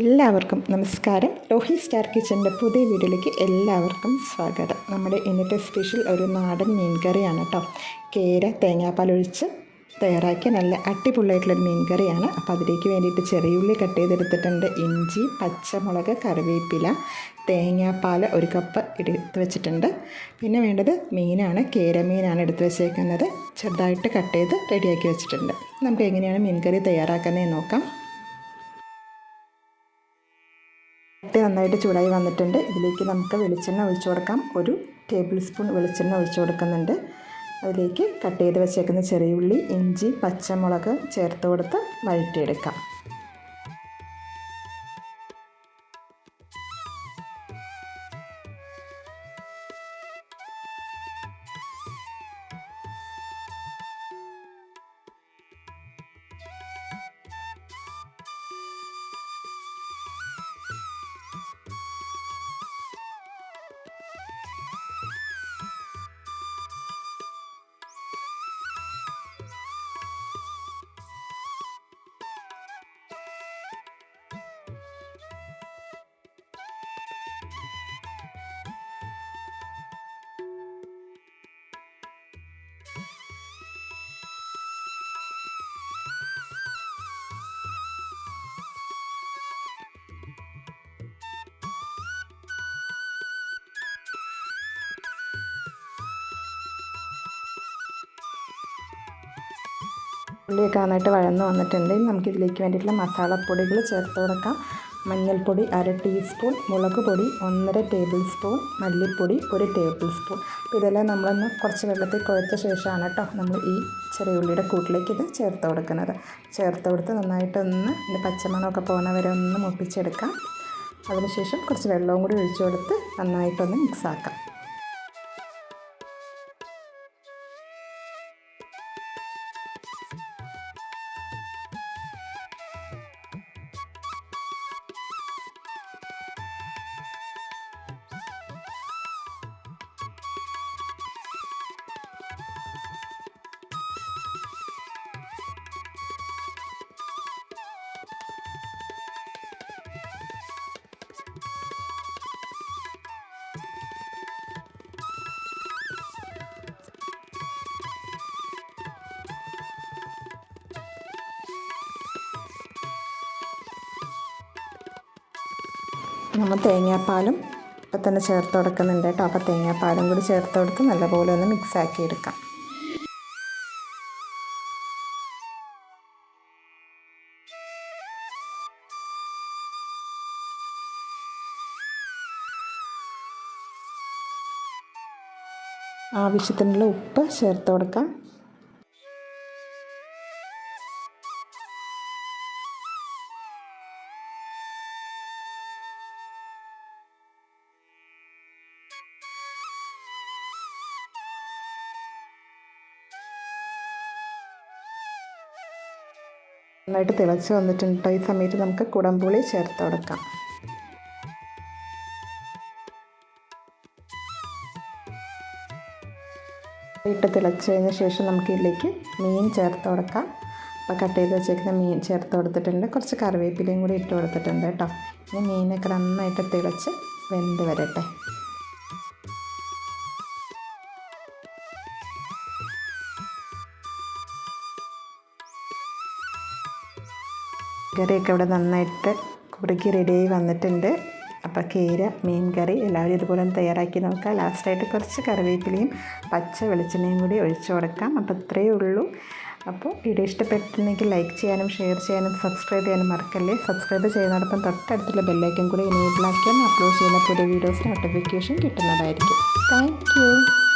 എല്ലാവർക്കും നമസ്കാരം. ലോഹി സ്റ്റാർ കിച്ചന്റെ പുതിയ വീഡിയോയിലേക്ക് എല്ലാവർക്കും സ്വാഗതം. നമ്മുടെ ഇന്നത്തെ സ്പെഷ്യൽ ഒരു നാടൻ മീൻ കറിയാണ് കേട്ടോ കേര തേങ്ങാപ്പാൽ ഒഴിച്ച് തയ്യാറാക്കിയ നല്ല അടിപൊളിയായിട്ടുള്ളൊരു മീൻ കറിയാണ് അപ്പോൾ അതിലേക്ക് വേണ്ടിയിട്ട് ചെറിയുള്ളി കട്ട് ചെയ്തെടുത്തിട്ടുണ്ട്. ഇഞ്ചി പച്ചമുളക് കറിവേപ്പില തേങ്ങാപ്പാൽ ഒരു കപ്പ് എടുത്ത് വെച്ചിട്ടുണ്ട്. പിന്നെ വേണ്ടത് മീനാണ്. കേര മീനാണ് എടുത്ത് വെച്ചേക്കുന്നത്. ചെറുതായിട്ട് കട്ട് ചെയ്ത് റെഡിയാക്കി വെച്ചിട്ടുണ്ട്. നമുക്ക് എങ്ങനെയാണ് മീൻ കറി തയ്യാറാക്കുന്നതെന്ന് നോക്കാം. ചട്ടി നന്നായിട്ട് ചൂടായി വന്നിട്ടുണ്ട്. ഇതിലേക്ക് നമുക്ക് വെളിച്ചെണ്ണ ഒഴിച്ചു കൊടുക്കാം. ഒരു ടേബിൾ സ്പൂൺ വെളിച്ചെണ്ണ ഒഴിച്ചു കൊടുക്കുന്നുണ്ട്. അതിലേക്ക് കട്ട് ചെയ്ത് വെച്ചേക്കുന്ന ചെറിയ ഉള്ളി ഇഞ്ചി പച്ചമുളക് ചേർത്ത് കൊടുത്ത് വഴറ്റിയെടുക്കാം. ഉള്ളിയൊക്കെ നന്നായിട്ട് വഴന്ന് വന്നിട്ടുണ്ട്. നമുക്കിതിലേക്ക് വേണ്ടിയിട്ടുള്ള മസാലപ്പൊടികൾ ചേർത്ത് കൊടുക്കാം. മഞ്ഞൾപ്പൊടി അര ടീസ്പൂൺ മുളക് പൊടി ഒന്നര ടേബിൾ സ്പൂൺ മല്ലിപ്പൊടി ഒരു ടേബിൾ സ്പൂൺ അപ്പോൾ ഇതെല്ലാം നമ്മളൊന്ന് കുറച്ച് വെള്ളത്തിൽ കുഴച്ച ശേഷമാണ് കേട്ടോ നമ്മൾ ഈ ചെറിയ ഉള്ളിയുടെ കൂട്ടിലേക്ക് ഇത് ചേർത്ത് കൊടുക്കുന്നത്. ചേർത്ത് കൊടുത്ത് നന്നായിട്ടൊന്ന് ഇതിന്റെ പച്ചമണമൊക്കെ പോകുന്ന വരെ ഒന്ന് മുപ്പിച്ചെടുക്കാം. അതിനുശേഷം കുറച്ച് വെള്ളവും കൂടി ഒഴിച്ചു കൊടുത്ത് നന്നായിട്ടൊന്ന് മിക്സാക്കാം. നമ്മൾ തേങ്ങാപ്പാലും ഇപ്പം തന്നെ ചേർത്ത് കൊടുക്കുന്നുണ്ട് കേട്ടോ. അപ്പോൾ തേങ്ങാപ്പാലും കൂടി ചേർത്ത് കൊടുത്ത് നല്ലപോലെ ഒന്ന് മിക്സാക്കി എടുക്കാം. ആവശ്യത്തിനുള്ള ഉപ്പ് ചേർത്ത് കൊടുക്കാം. നന്നായിട്ട് തിളച്ച് വന്നിട്ടുണ്ട്. ഈ സമയത്ത് നമുക്ക് കുടംപുളി ചേർത്ത് കൊടുക്കാം. ഇട്ട് തിളച്ച് കഴിഞ്ഞ ശേഷം നമുക്ക് ഇതിലേക്ക് മീൻ ചേർത്ത് കൊടുക്കാം. അപ്പോൾ കട്ട് ചെയ്ത് വെച്ചേക്കുന്ന മീൻ ചേർത്ത് കൊടുത്തിട്ടുണ്ട്. കുറച്ച് കറിവേപ്പിലയും കൂടി ഇട്ട് കൊടുത്തിട്ടുണ്ട് കേട്ടോ. ഇനി മീനൊക്കെ നന്നായിട്ട് തിളച്ച് വെന്ത് വരട്ടെ. കറിയൊക്കെ ഇവിടെ നന്നായിട്ട് കുറുക്കി റെഡിയായി വന്നിട്ടുണ്ട്. അപ്പോൾ കേര മീൻ കറി എല്ലാവരും ഇതുപോലെ തയ്യാറാക്കി നോക്കാം ലാസ്റ്റായിട്ട് കുറച്ച് കറിവേപ്പിലയും പച്ച വെളിച്ചെണ്ണയും കൂടി ഒഴിച്ചു കൊടുക്കാം. അപ്പോൾ ഇത്രയേ ഉള്ളൂ. അപ്പോൾ വീഡിയോ ഇഷ്ടപ്പെട്ടിട്ടുണ്ടെങ്കിൽ ലൈക്ക് ചെയ്യാനും ഷെയർ ചെയ്യാനും സബ്സ്ക്രൈബ് ചെയ്യാനും മറക്കല്ലേ? സബ്സ്ക്രൈബ് ചെയ്യുന്നതോടൊപ്പം തൊട്ടടുത്തുള്ള ബെല്ലൈക്കൻ കൂടി എനേബിളാക്കിയാൽ അപ്ലോഡ് ചെയ്യുന്ന പുതിയ വീഡിയോസ് നോട്ടിഫിക്കേഷൻ കിട്ടുന്നതായിരിക്കും. താങ്ക്